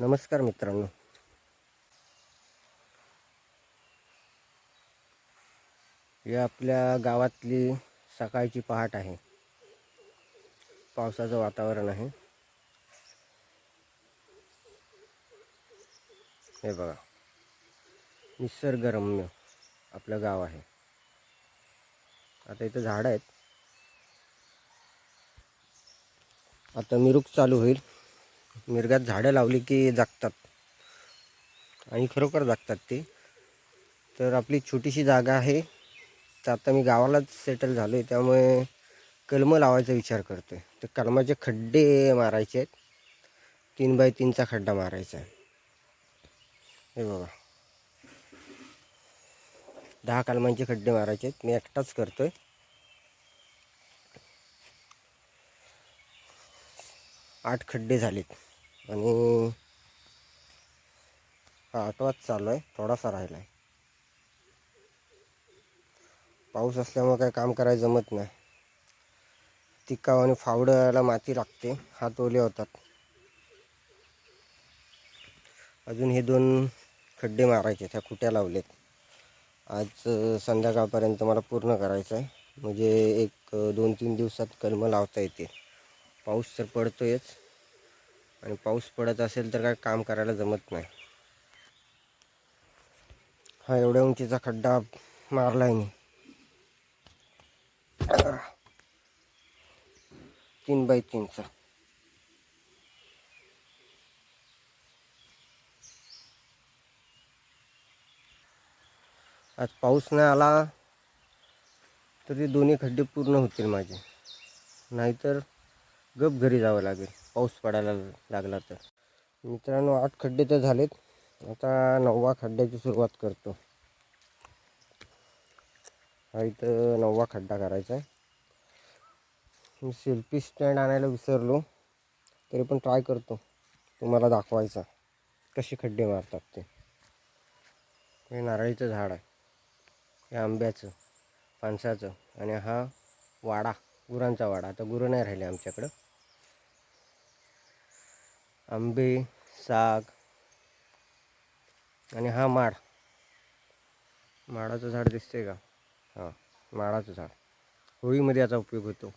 नमस्कार मित्रांनो. ही आपल्या गावातली सकाळची पहाट आहे. पावसाचं वातावरण आहे. हे बघा. निसर्गरम्य आपलं गाव आहे. आता इथं झाडं आहेत. आता मिरूक चालू होईल. मिरगात झाडं लावली की जागतात. आणि खरोखर जागतात ते. तर आपली छोटीशी जागा आहे. तर आता मी गावालाच सेटल झालो आहे त्यामुळे कलमं लावायचा विचार करतो आहे तर कलमाचे खड्डे मारायचे आहेत. तीन बाय तीनचा खड्डा मारायचा आहे. हे बघा. दहा कलमांचे खड्डे मारायचे आहेत. मी एकटाच करतो आहे आठ खड्डे झालेत. आणि हा आठवाच चालू आहे. थोडासा राहिला आहे पाऊस असल्यामुळे काही काम करायला जमत नाही. तिकाव आणि फावड्याला माती लागते. हात ओले होतात. अजून हे दोन खड्डे मारायचे त्या कुट्या लावलेत? आज संध्याकाळपर्यंत मला पूर्ण करायचं आहे म्हणजे एक दोन तीन दिवसात कलमं लावता येते पाऊस तर पडतोयच. आणि पाऊस पडत असेल तर काय काम करायला जमत नाही. हा एवढ्या उंचीचा खड्डा मारलाय मी. तीन बाय तीनचा. आज पाऊस नाही आला तर ते दोन्ही खड्डे पूर्ण होतील माझे. नाहीतर गप घरी जावं लागेल. पाऊस पडायला लागला तर. मित्रांनो आठ खड्डे तर झालेत. आता नववा खड्ड्याची सुरुवात करतो. हा इथं नववा खड्डा करायचा आहे. मी सेल्फी स्टँड आणायला विसरलो. तरी पण ट्राय करतो. तुम्हाला दाखवायचा. कसे खड्डे मारतात ते. हे नारळीचं झाड आहे. हे आंब्याचं फणसाचं आणि हा वाडा गुरांचा वाडा. आता गुरं नाही राहिले आमच्याकडं. आंबे साग आणि हा माड. माडाचं झाड दिसते का? हां माडाचं झाड. होळीमध्ये याचा उपयोग होतो.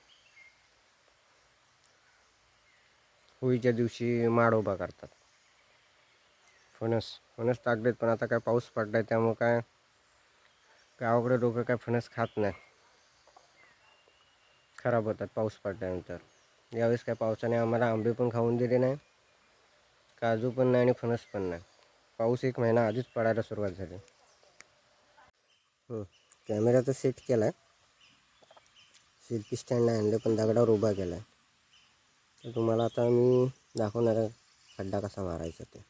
होळीच्या दिवशी माड उभा करतात. फणस. फणस टाकलेत पण आता काय पाऊस पडलाय त्यामुळं काय गावाकडे लोक काय फणस खात नाही. खराब होतात पाऊस पडल्यानंतर. यावेळेस काय पावसाने आम्हाला आंबे पण खाऊन दिले नाही. काजू पण नाही आणि फणस पण नाही. पाऊस एक महिना आधीच पडायला सुरुवात झाली. कॅमेरा तर सेट केला आहे सेल्फी स्टँड नाही आणलं पण दगडावर उभा केला आहे तर तुम्हाला आता मी दाखवणार आहे खड्डा कसा मारायचा ते.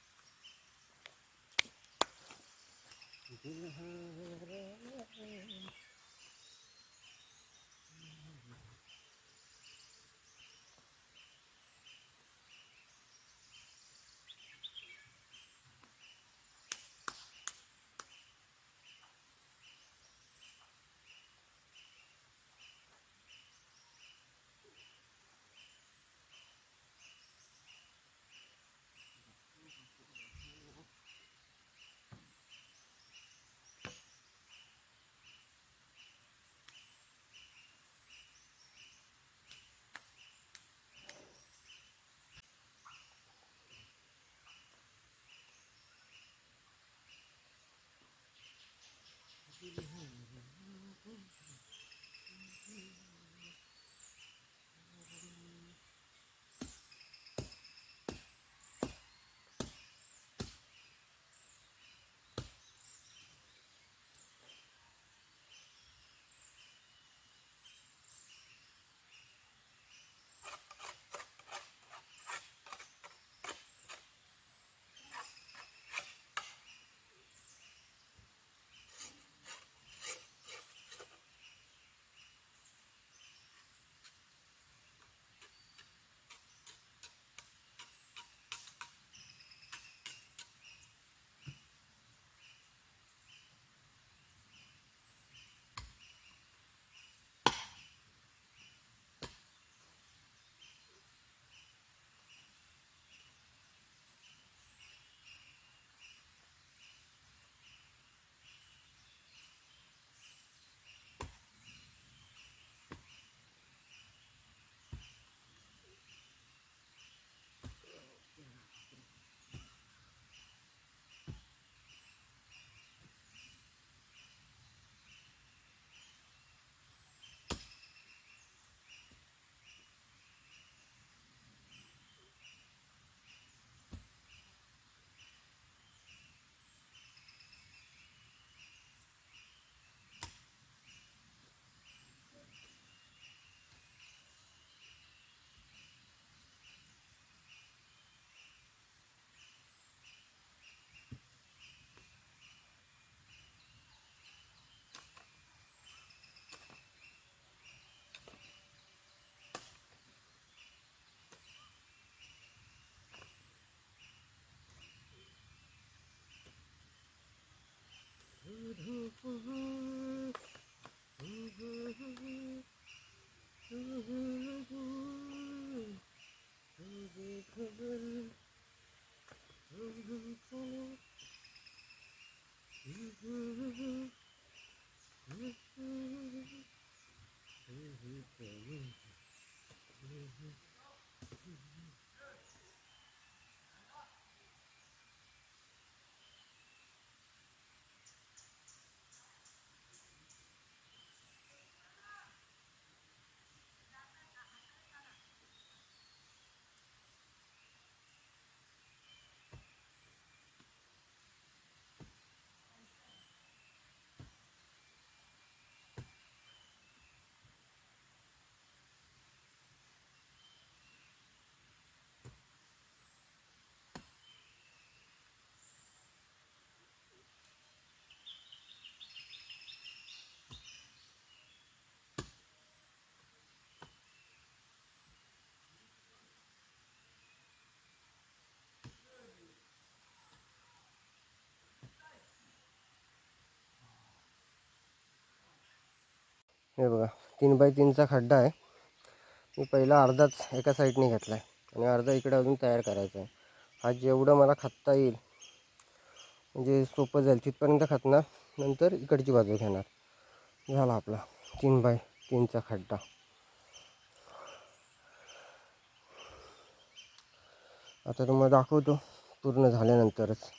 Mm-hmm. हे बघा तीन बाय तीनचा खड्डा आहे. मी पहिला अर्धाच एका साईडने घेतला आहे आणि अर्धा इकडे अजून तयार करायचा आहे. हा जेवढं मला खत्ता येईल म्हणजे सोपं जाईल तिथपर्यंत खातणार नंतर इकडची बाजू घेणार. झाला आपला तीन बाय तीनचा खड्डा. आता तुम्हाला दाखवतो पूर्ण झाल्यानंतरच.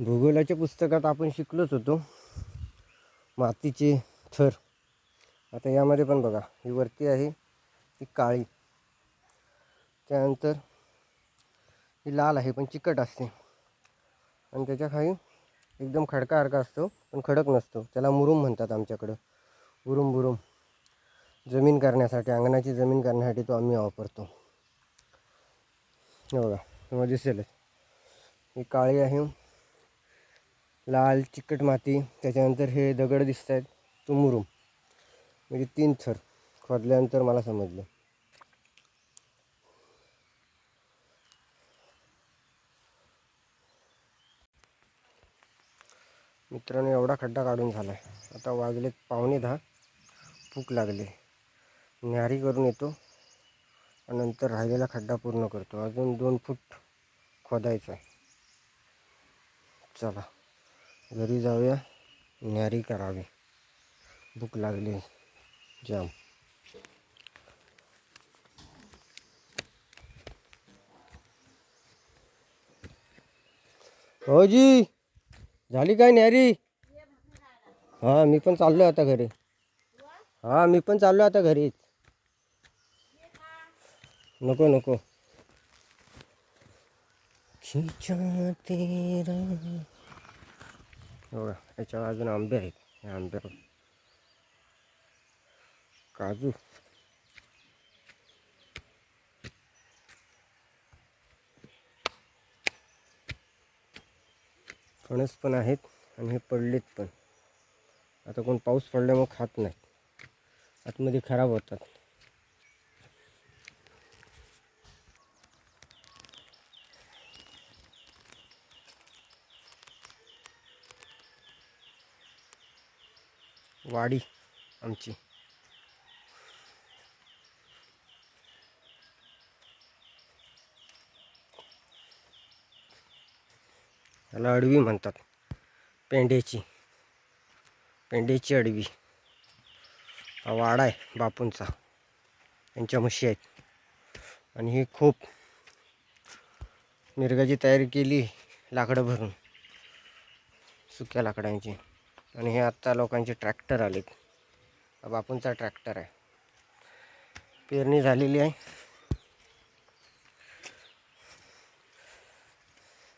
भूगोलाच्या पुस्तकात आपण शिकलोच होतो. मातीचे थर. आता यामध्ये पण बघा ही वरती आहे ती काळी. त्यानंतर ही लाल आहे पण चिकट असते. आणि त्याच्याखाली एकदम खडकासारखा असतो पण खडक नसतो. त्याला मुरुम म्हणतात आमच्याकडं. बुरुम बुरुम. जमीन करण्यासाठी अंगणाची जमीन करण्यासाठी तो आम्ही वापरतो. बघा तुम्हाला दिसेलच. ही काळी आहे. लाल चिकट माती त्याच्यानंतर हे दगड दिसत आहेत तो मुरुम म्हणजे तीन थर खोदल्यानंतर मला समजलं. मित्रांनो एवढा खड्डा काढून झाला आहे आता वाजलेत पावणे दहा. भूक लागली. न्यारी करून येतो आणि नंतर राहिलेला खड्डा पूर्ण करतो. अजून दोन फूट खोदायचा आहे. चला. घरी जाऊया. न्यारी करावी. भूक लागली. जाम हो जी झाली काय न्यारी? हां मी पण चाललो आता घरी. हां मी पण चाललो आता घरीच नको नको. खिचा तेरा बघा याच्यावर अजून आंबे आहेत या आंब्यावर काजू फणस पण आहेत आणि हे पडलेत पण. आता कोण पाऊस पडल्यामुळे खात नाहीत. आतमध्ये खराब होतात. वाडी आमची. याला अडवी म्हणतात. पेंड्याची पेंड्याची अडवी हा वाडा आहे बापूंचा. यांच्या म्हशी आहेत. आणि ही खूप मिरगाची तयारी केली लाकडं भरून. सुक्या लाकडांची. आणि हे आत्ता लोकांचे ट्रॅक्टर आलेत. बापूंचा ट्रॅक्टर आहे. पेरणी झालेली आहे.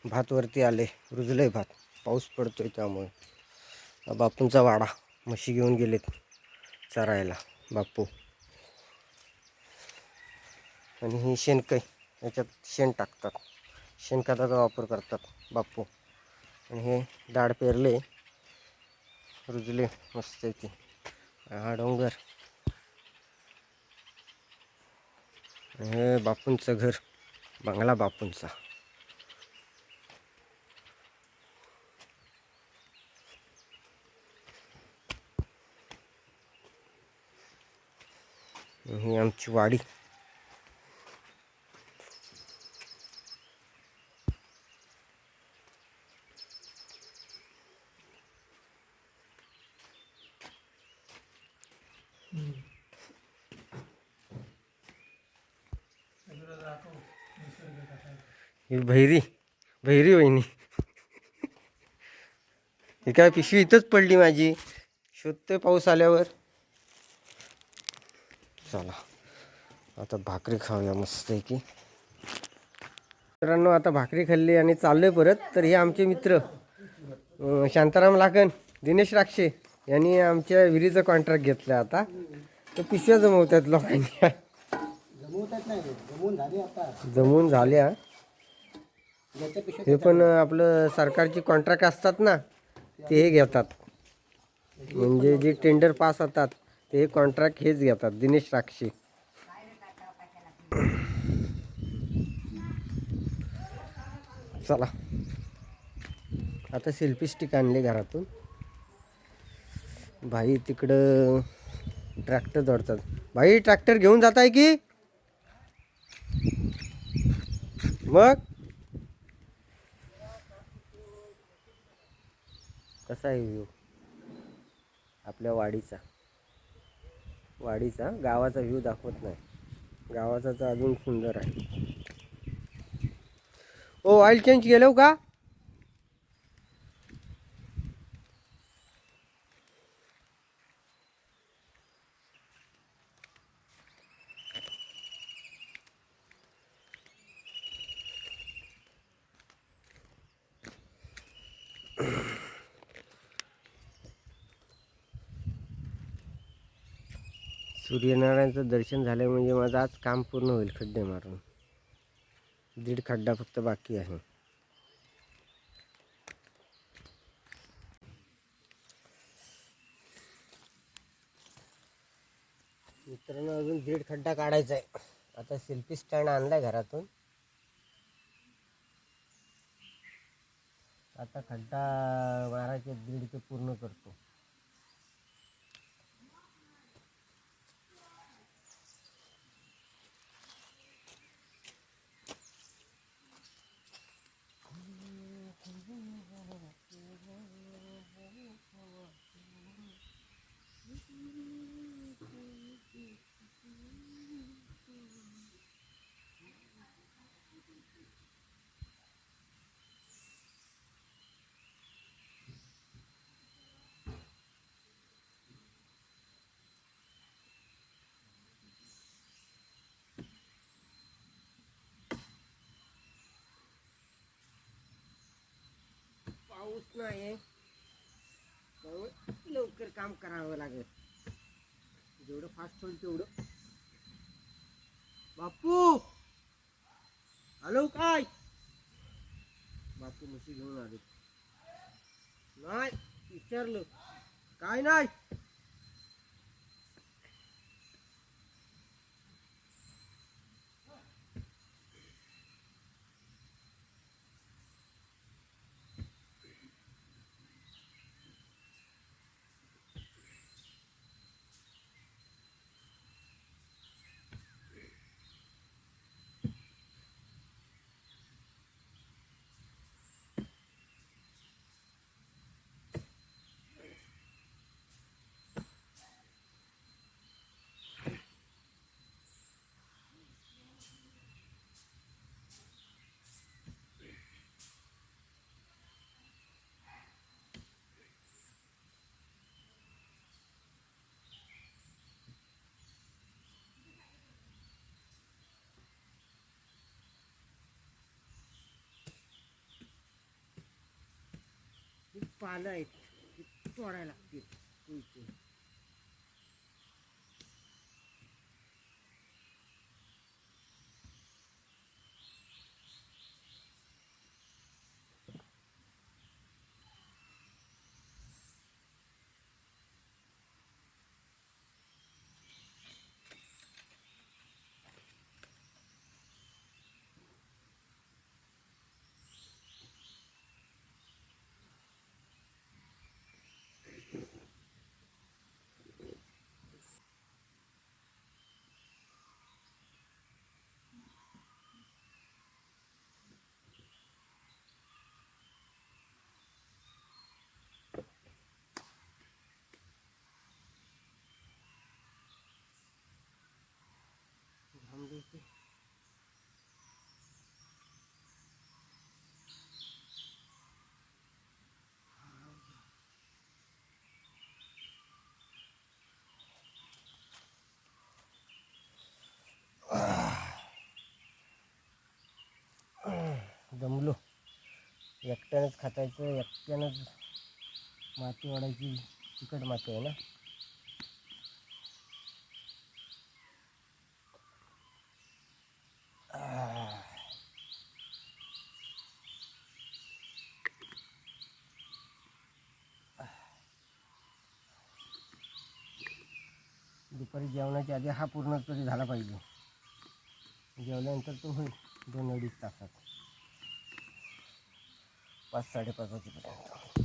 भातवरती आले. रुजले भात. पाऊस पडतोय त्यामुळे. बापूंचा वाडा. म्हशी घेऊन गेलेत चरायला. बापू. आणि ही शेणकै याच्यात शेण टाकतात. शेणखताचा वापर करतात. बापू. आणि हे दाड पेरले. रुजले मस्त येते हा डोंगर. हे बापूंचं घर बंगला बापूंचा. ही आमची वाडी. ही भैरी भैरी वहिनी. ही काय पिशवी इथंच पडली माझी. शोधतोय पाऊस आल्यावर. चला आता भाकरी खाऊया मस्त आहे की मित्रांनो आता भाकरी खाल्ली आणि चाललोय परत. तर हे आमचे मित्र शांताराम लागन दिनेश राक्षे यांनी आमच्या विहिरीचं कॉन्ट्रॅक्ट घेतलं आता. तर पिशव्या जमवत आहेत लोकांनी जमवून झाल्या. हे पण आपलं सरकारची कॉन्ट्रॅक्ट असतात ना ते हे घेतात. म्हणजे जे टेंडर पास होतात ते कॉन्ट्रॅक्ट हेच घेतात दिनेश राक्षे. चला. आता सेल्फी स्टिक आणले घरातून. भाई तिकडं ट्रॅक्टर जोडतात. भाई ट्रॅक्टर घेऊन जात आहे की? मग? कसा आहे व्ह्यू? आपल्या वाडीचा. वाडीचा गावाचा व्ह्यू दाखवत नाही. गावाचा तर अजून सुंदर आहे. ओ ऑइल चेंज केलं का? सूर्यनारायणचं दर्शन झालं म्हणजे माझं आज काम पूर्ण होईल खड्डे मारून. दीड खड्डा फक्त बाकी आहे. मित्रांनो अजून दीड खड्डा काढायचा आहे आता सेल्फी स्टँड आणलाय घरातून. आता खड्डा मारायचे दीड ते पूर्ण करतो. होत नाही त्यामुळे लवकर काम करावं लागेल. जेवढं फास्ट होईल तेवढं. बापू! हॅलो काय? बापू म्हशी घेऊन आले. नाही विचारलं. काय नाही? पालं आहेत तोडायला लागतील. दमलो एकट्यानंच खातायचं एकट्यानंच माती वाढायची तिखट माती आहे ना? दुपारी जेवणाच्या आधी हा पूर्ण तरी झाला पाहिजे. जेवल्यानंतर तो होईल दोन अडीच तासात. पाच साडेपाच वाजेपर्यंत.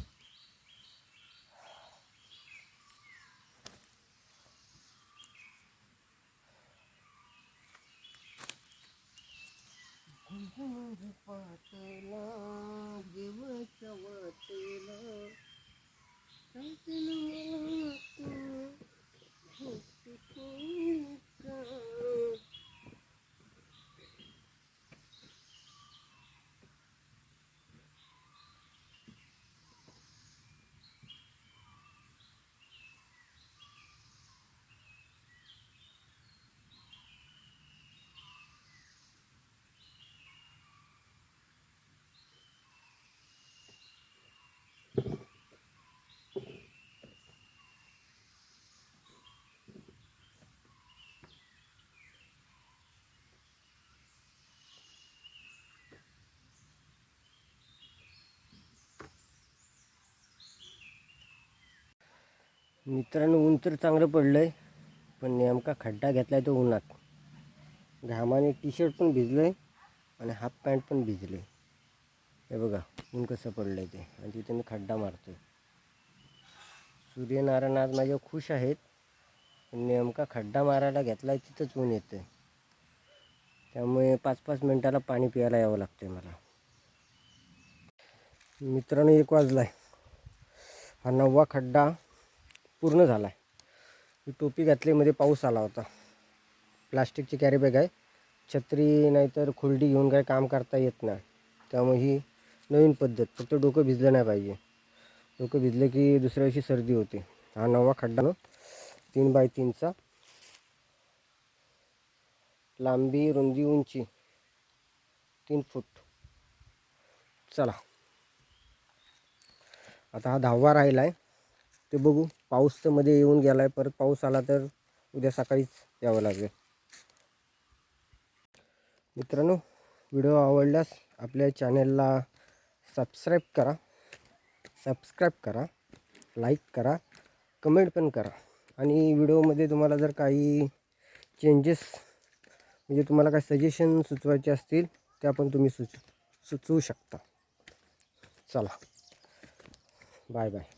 मित्रांनो ऊन तर चांगलं पडलं आहे पण नेमका खड्डा घेतला आहे तो उन्हात. घामाने टी शर्ट पण भिजलं आहे आणि हाफ पॅन्ट पण भिजले हे बघा ऊन कसं पडलं आहे ते. आणि तिथे मी खड्डा मारतो सूर्यनारायण आज माझ्या खुश आहेत पण नेमका खड्डा मारायला घेतला आहे तिथंच ऊन येतं आहे त्यामुळे पाच पाच मिनटाला पाणी प्यायला यावं लागतं आहे मला. मित्रांनो एक वाजला आहे हा नववा खड्डा पूर्ण झाला आहे ही टोपी घातलीमध्ये पाऊस आला होता. प्लास्टिकची कॅरीबॅग आहे. छत्री नाहीतर खुर्डी घेऊन काय काम करता येत नाही. त्यामुळे ही नवीन पद्धत. फक्त डोकं भिजलं नाही पाहिजे. डोकं भिजलं की दुसऱ्या दिवशी सर्दी होते. हा नवा खड्डा. ना तीन बाय तीनचा. लांबी रुंदी उंची. तीन फूट. चला. आता हा दहावा राहिला आहे ते बघू. पाऊस तर मध्ये येऊन गेला आहे परत पाऊस आला तर उद्या सकाळीच यावं लागेल. मित्रांनो व्हिडिओ आवडल्यास आपल्या चॅनलला सबस्क्राईब करा. सबस्क्राईब करा. लाईक करा. कमेंट पण करा. आणि व्हिडिओमध्ये तुम्हाला जर काही चेंजेस म्हणजे तुम्हाला काही सजेशन सुचवायचे असतील त्या पण तुम्ही सुच सुचवू शकता. चला. Bye bye.